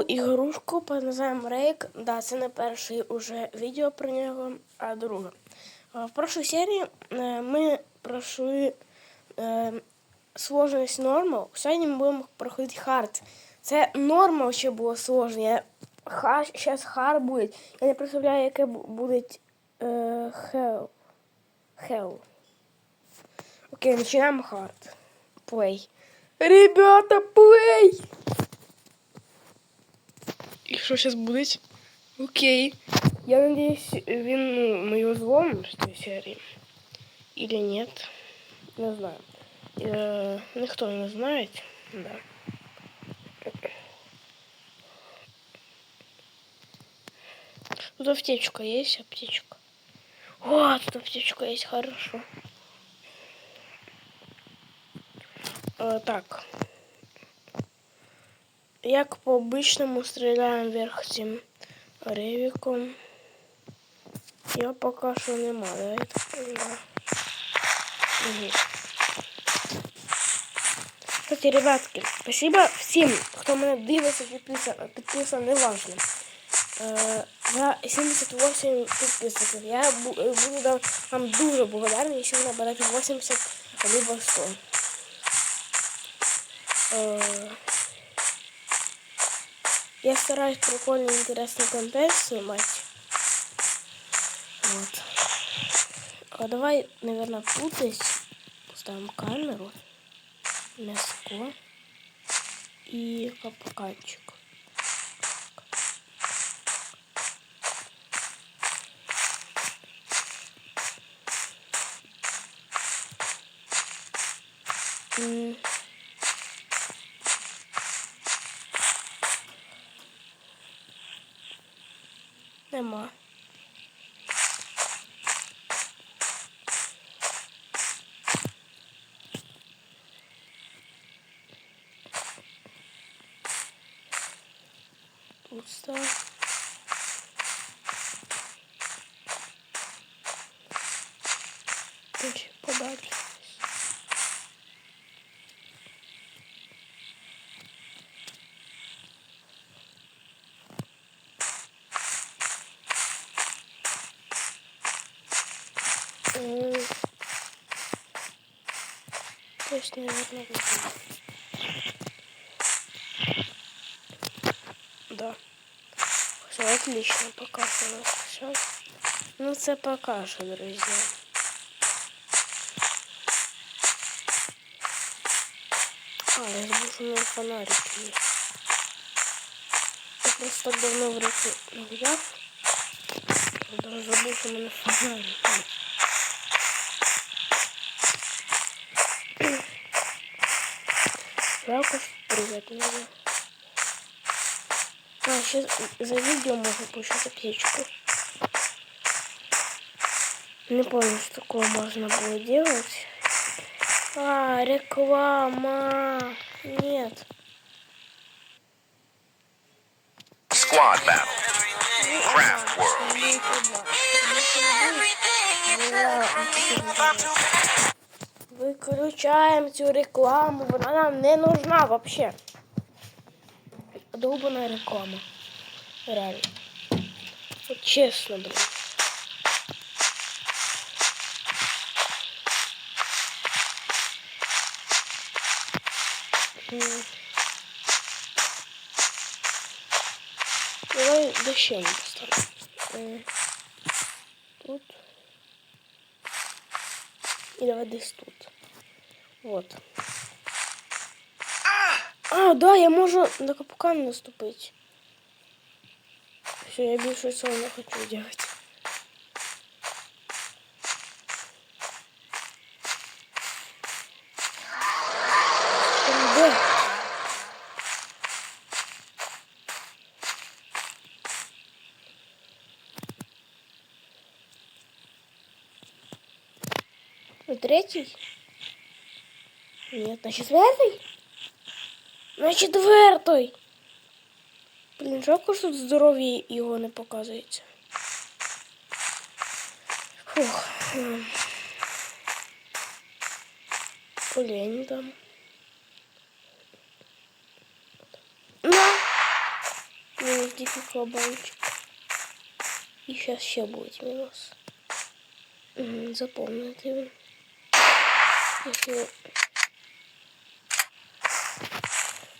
Ігрушку під названням Рейк. Да, це не перше уже відео про нього, а друге. Е, В прошлій серії е, ми пройшли е, сложність нормал. Сьогодні ми будемо проходити хард. Це нормал ще було сложно. Я, зараз хард буде. Я не представляю, яке бу- буде е, хел. Хел. Окей, починаємо хард. Плей. Ребята, плей! І що зараз буде? Окей. Я надеюсь, він, ну, мы его взломим в той серии. Или нет. Не знаю. Э, никто не знает. Да. Тут аптечка есть, аптечка. О, тут аптечка есть, хорошо. Э, так. Як по обычному стреляем вверх цим ревиком. Я пока що нема, да? да. Угу. Кстати, ребятки, спасибо всім, хто мене дивиться, підписан, підписан, неважно. Е, за 78 підписників. Я буду вам дуже благодарний, якщо ви наберете 80 либо 100. Е, я стараюсь прикольный, интересный контент снимать. Вот. А давай, наверное, тут здесь поставим камеру, мяско и капканчик. М. Нема. Тут став. Тут подалі. М. То есть, наверное. Да. Все отлично, пока что у нас все. Ну, це пока що, друзі. А, я забув, що у мене фонарик є. Я просто так давно в руки не взяв. Я Жалко, надо. А, сейчас за видео можно получить аптечку. Не помню, что такое можно было делать. А, реклама. Нет. Squad battle. Craft World. Выключаем цю рекламу, вона нам не нужна вообще. Долбана реклама. Реально. Вот честно, блин. Давай дощем поставим. Тут. И давай десь тут. Вот. А, да, я можу на капкан наступити. Все, я більше цього не хочу делать. Де? На третій? Ні, на четвертий? На четвертий. Блін, жалко, що тут здоров'я його не показується. Фух. ем. Блін там. На! Мінус дикий кабанчик. І зараз ще буде мінус. Угу, запомнити він.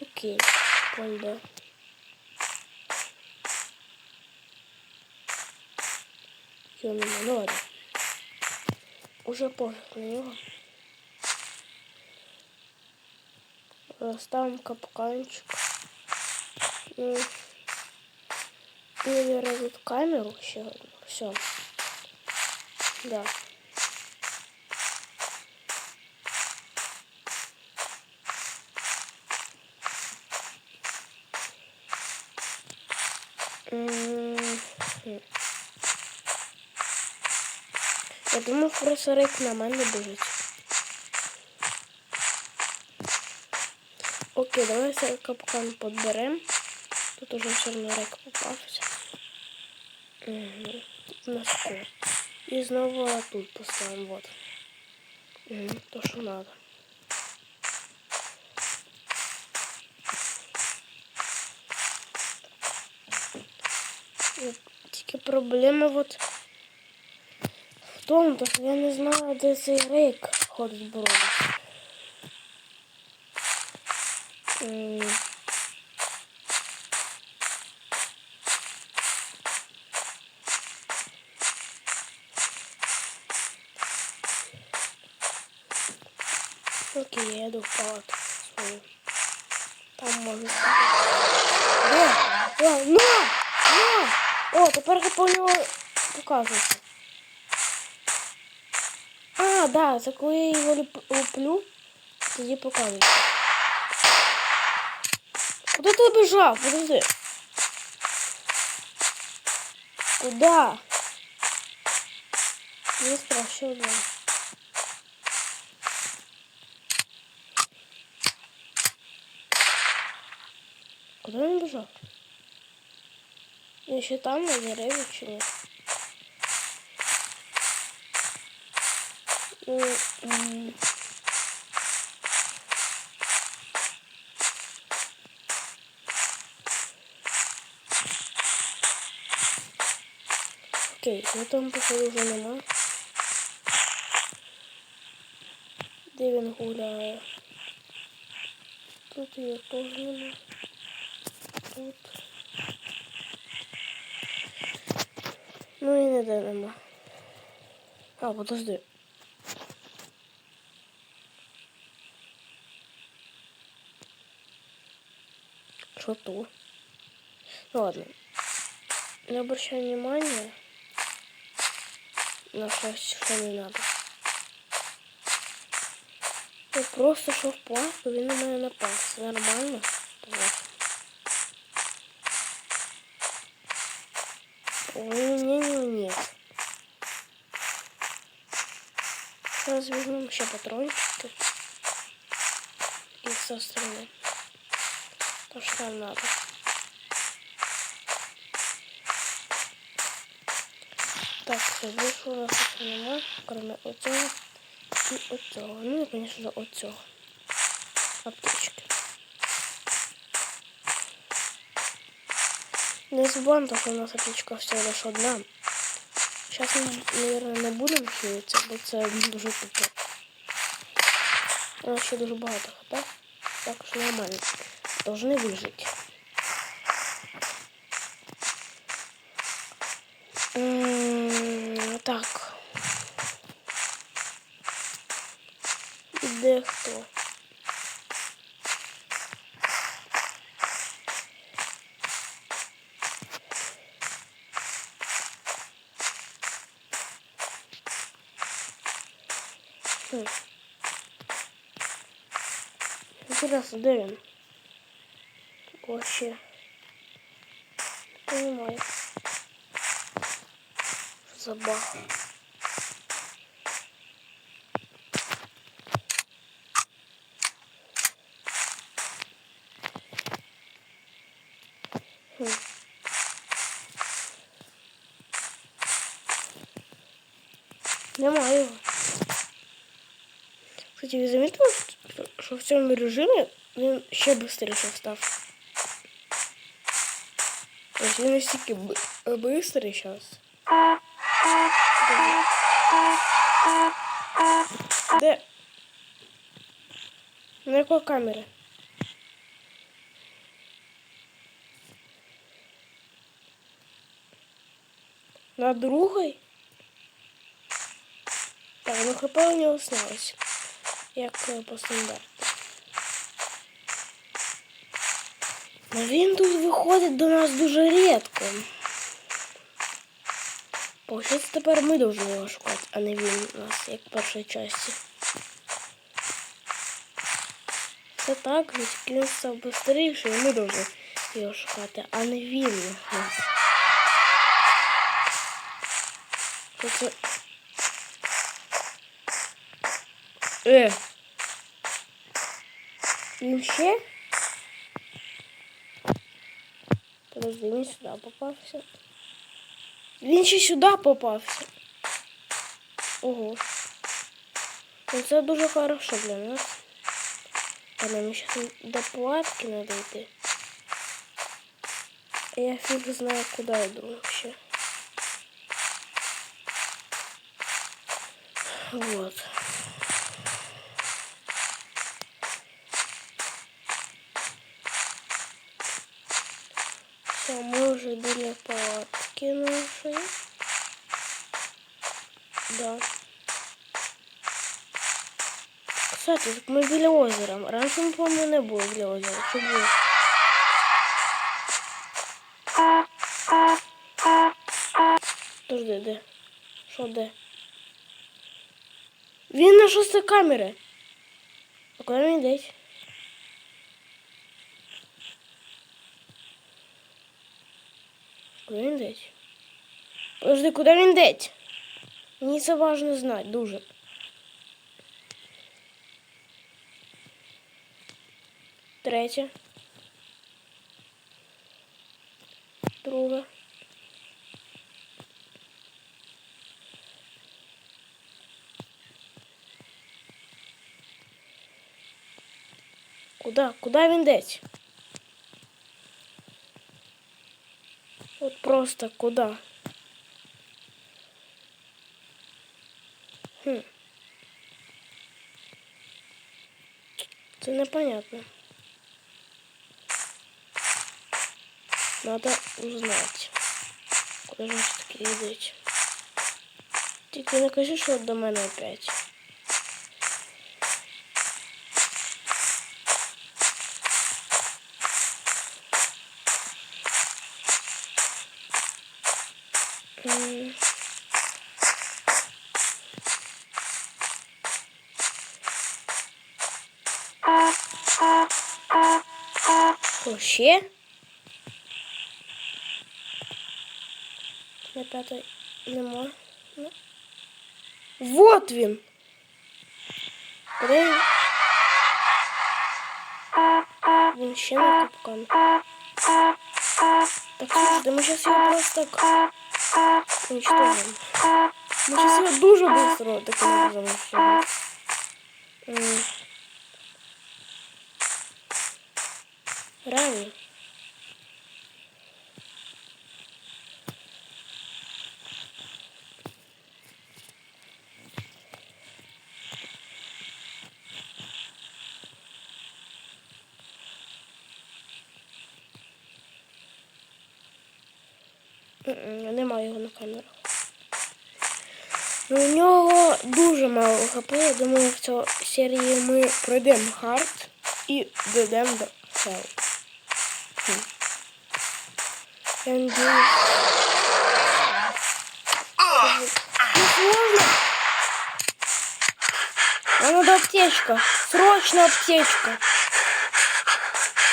Окей, пойде. Його нема, ну ладно. Уже пофіг на нього. Ставим капканчик. Или тут камеру одну. Все. Да. Я думав, просто рейк на мене біжить. Окей, давай цей капкан подберем. Тут уже все одно рейк попався. Угу. Тут у нас кот. І знову тут поставимо. Вот. Угу. То, що надо. Проблема вот в тому, то, що я не знаю, де цей рейк ходить. М, Окей, я йду в палату свою. Там можна. Де? О, на! На! О, тепер я по нього показується. А, да, це коли я його ліп- луплю, тоді показується. Куди ти біжав? Подожди. Куда? Не страшно, да. Куда он бежал? Я еще там на деревьях чи нет? Ну, м. Окей, ну там походу вже нема. Де він гуляє? Тут його теж нема. Тут. Ну і ніде нема. А, подожди. Что тут? Ну ладно. Не обращай внимания на что, что не надо. Я просто шов плавку, він на мене напав. Нормально. Сейчас возьмем еще патрончики. И все остальное. То, что нам надо. Так, все, більше у нас тут нема, кроме оцього і оцього. Ну і, звісно, оцього. Аптечки. Не забудем, що у нас аптечка всього лише одна. Зараз ми, мабуть, не будемо хилитися, бо це дуже тупо. У нас ще дуже хп. Так що нормально. Должны вижити. М, Так. Де хто? Хм. Интересно, де він? Вообще. Не понимаю. Что за баг? Хм. Немає його. Кстати, ви замітили, що- що в цьому режимі він ще швидше став? Ось він настільки швидкий зараз. Де? На якої камери? На другой? Так, ну хп у нього снялось. Як е, по стандарту. Но він тут виходить до нас дуже рідко. Получається, тепер ми повинні його шукати, а не він нас, як в першій часті. Це так, тільки він став швидше, і ми повинні його шукати, а не він нас. Що це? Е. Він ще? Подожди, він сюди попався. Він ще сюди попався. Ого. Ну це дуже хорошо для нас. А нам ще до палатки надо йти. Я фиг знаю, куда иду вообще. Вот. Все, мы уже были палатки нашей. Да. Кстати, так ми біля озера. Раніше ми, по-моєму, не було біля озера. Чи було? Подожди, де? Що де? Він на шостій камері. А куди він йдеть? Куди він йдеть? Подожди, куди він йдеть? Мені це важно знати, дуже. Третє. Друге. Куда? Куда він десь? Просто куда? Хм. Це непонятно. Надо узнать. Куда же ж таки йдуть? Тільки не кажи, що до мене опять. Що, ще? На п'ятої нема. Ну. Вот він. Куди він? Він ще на капкан. Так, слушай, да мы сейчас его просто так уничтожим. Мы сейчас его дуже быстро таким образом уничтожим. М-м, його на камерах. Ну, у нього дуже мало хп. Я думаю, в цій серії ми пройдемо хард і дійдемо до хел. Я надіюсь. Нам надо аптечка. Срочно аптечка.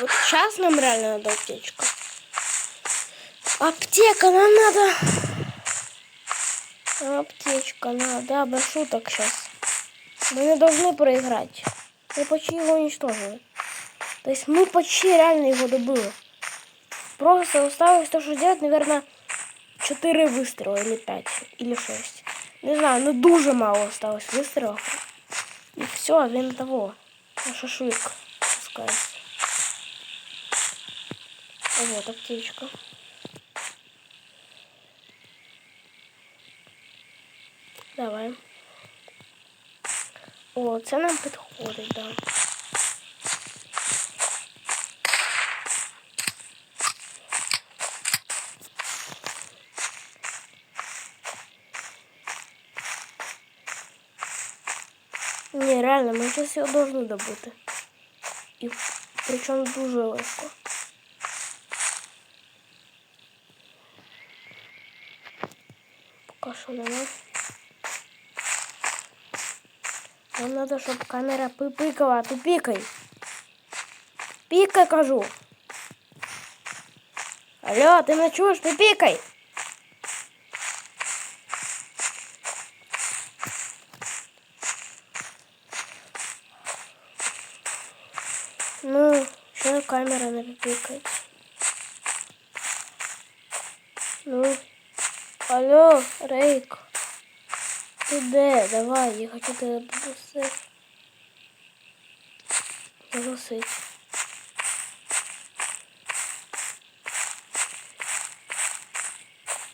Вот сейчас нам реально надо аптечка. Аптека, нам надо. Аптечка надо, без шуток сейчас. Мы не должны проиграть. Мы почти его уничтожили. То есть мы почти реально его добыли. Просто осталось то, что делать, наверное, 4 выстрела или 5, или 6. Не знаю, ну дуже мало осталось выстрелов. И все, він того. Шашлык пускается. Вот аптечка. Давай. О, це нам підходить, да. Ні, реально, ми зараз його повинні добути. І причому дуже легко. Поки що нема. Нам надо, щоб камера пипикала, а ти пікай. Пікай, кажу. Алло, ти мене чуєш? Пипікай. Ну, що камера не пипікає? Ну, алло, Рейк. Ти? Давай, я хочу тебе попросити. Попросити.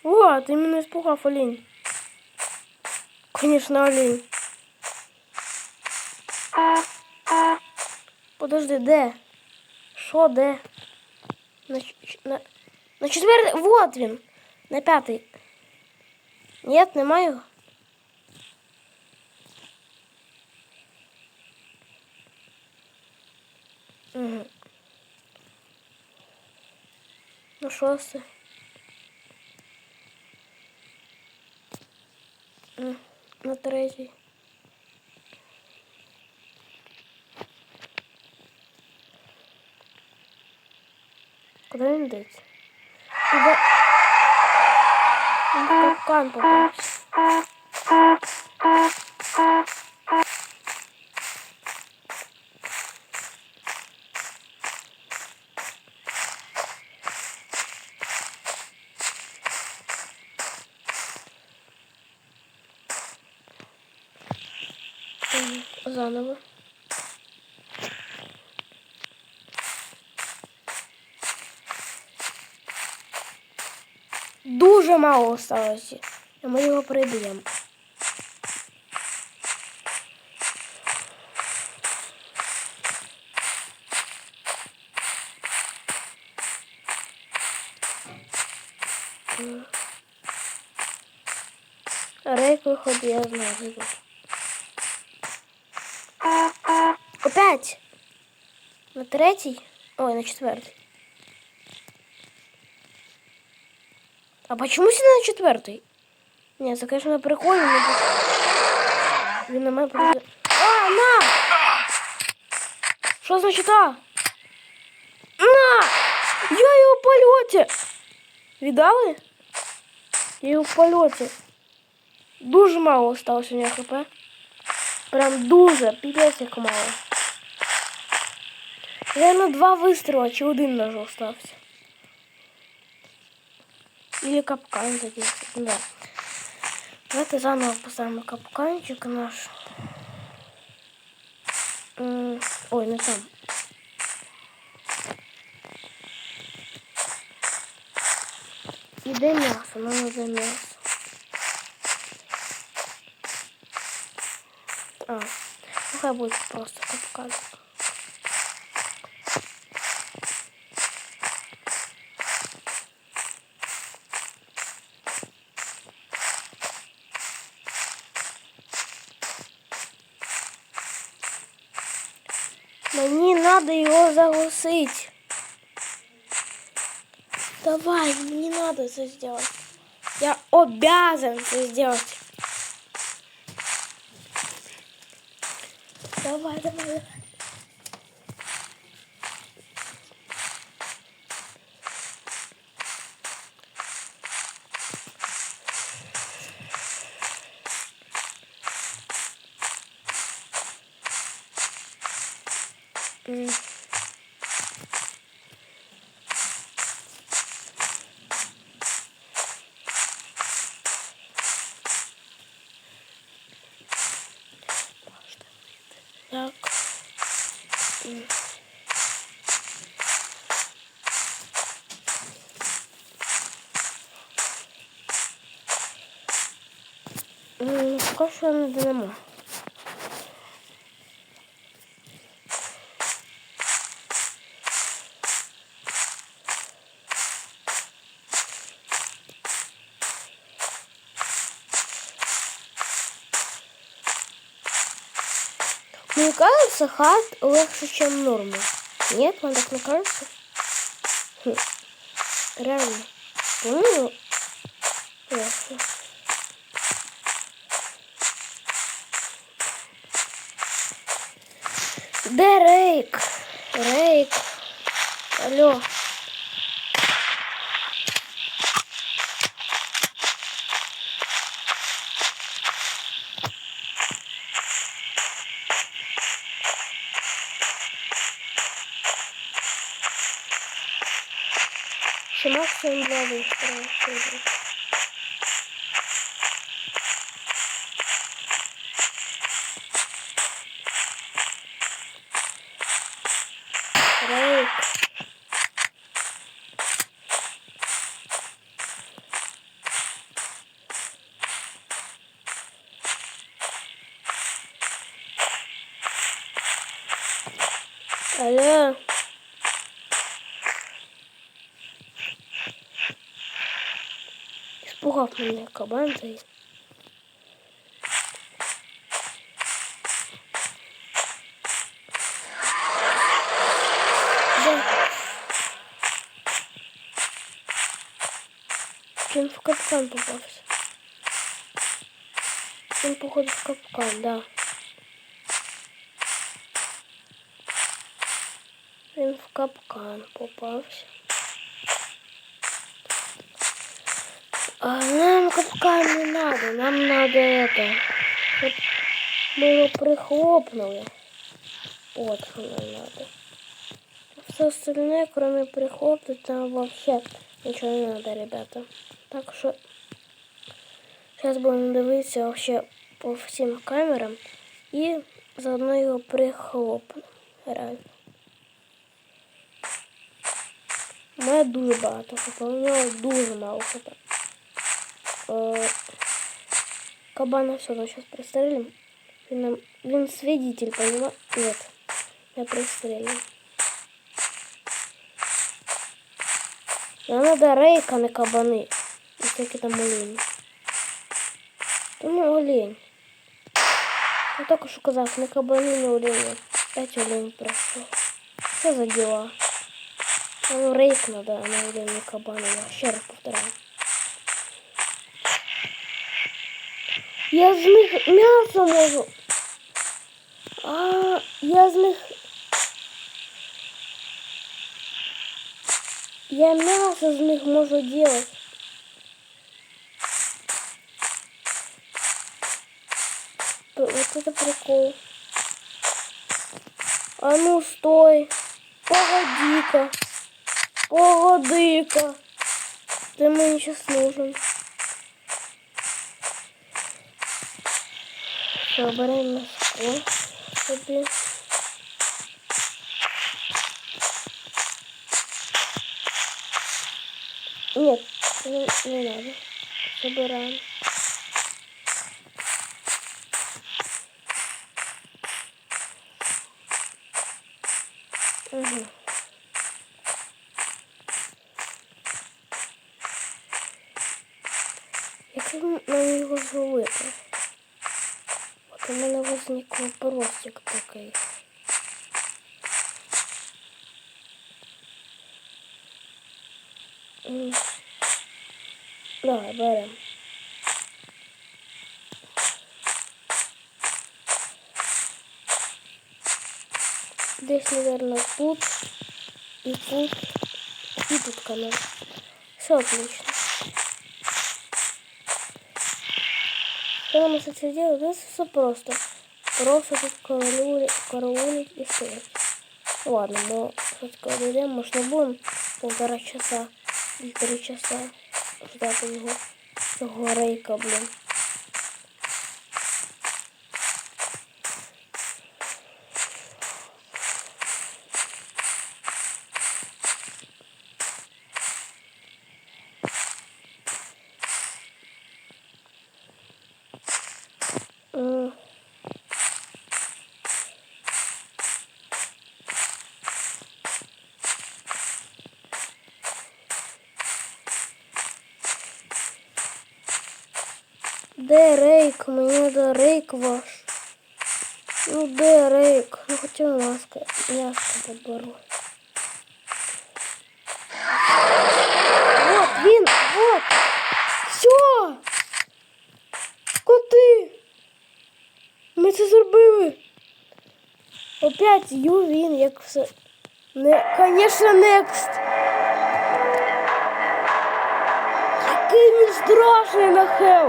О, ти мене спугав, олень. Конечно, олень. Подожди, де? Що де? На, на, на четвертий. Вот він. На п'ятий. Нет, немає 106. На третій. Куди він йдеться? Туди. Капкан попав. Заново. Дуже мало осталося. І ми його приб'ємо. Рейк виходить, я знаю. зайду. Опять! На третій? Ой, на четвертий. А почему сюда на четвертый? Не, это, конечно, прикольно, но... тут- Він на мене просто... А, на! Що значить а? На! Я його в польоті! Віддали? Я його в польоті. Дуже мало осталось у нього хп. Прям дуже, піпець як мало. Наверно, два вистріла, чи один нож остався. Или капкан задействовать. Да. Давайте заново поставим капканчик наш. Ой, не там. І де м'ясо? Нам надо м'ясо. А, ну хай буде просто капкан. Надо його заглушить. Давай, мне надо это сделать. Я обязан это сделать. Давай, давай, давай. Не нема. Мне кажется, хат легче, чем норма. Нет, вам так не кажется? Хм. Реально. По-моему. Де Рейк? Рейк. Алло. Ще максимум два вистріли. Добре. Рейк. Алло. Испугав мене кабан цей. Він в капкан попався. Він походу в капкан, да. Капкан попався. А нам капкан не надо, нам надо это. Мы его прихлопнули. Вот что нам надо. Все остальное, кроме прихлопнуть, нам вообще ничего не надо, ребята. Так что сейчас будем дивитися вообще по всем камерам и заодно его прихлопнем. Реально. У мене дуже багато хп, у нього дуже мало хп. Е, Кабана все равно сейчас пристрелим. Він, нам- він свидетель, понимаешь? Нет, я пристрелим. Нам надо рейка, не кабани. І всякі там олені. Тому олень. Я только що казав, не кабани, не олені. П'ять олень пройшов. Що за дела? Ну рейк надо, а не олень, не кабани. Я ще раз повторяю. Я з них м'ясо можу. А, я з них. Я м'ясо з них можу делать. Вот это прикол. А ну стой. Погоди-ка. Погоди-ка. Ты мне сейчас нужен. Беремо м'ясо собі. Нет, не, не надо. Собираем. Угу. Як нам його зловити? От у мене возник вопросик такий. М. Давай, берем. Десь, наверное, тут и тут и тут канал. Все отлично. Что нам кстати делать? Это все просто. Просто тут караулить, и стоять. Ладно, мы караулим, может не будем полтора часа или три часа ждать его. Цього рейка, блин. Маска. М'ясо. Вот він, вот. Все. Коти. Ми це зробили. Опять ю він, як все. Не, конечно, next. Який він страшний на хел.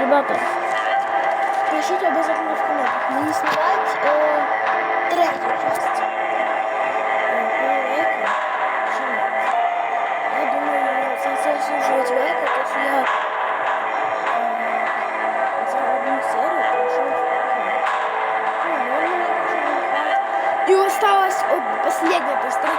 Ребята, в комментах. Не снимать э, третью часть. Э, про Рейка. Чи ні? Я думаю, це це заслужує Рейка, тому що я е, за одну серію пройшов Ну, нормально я пройшов І осталось от, последня, то есть третя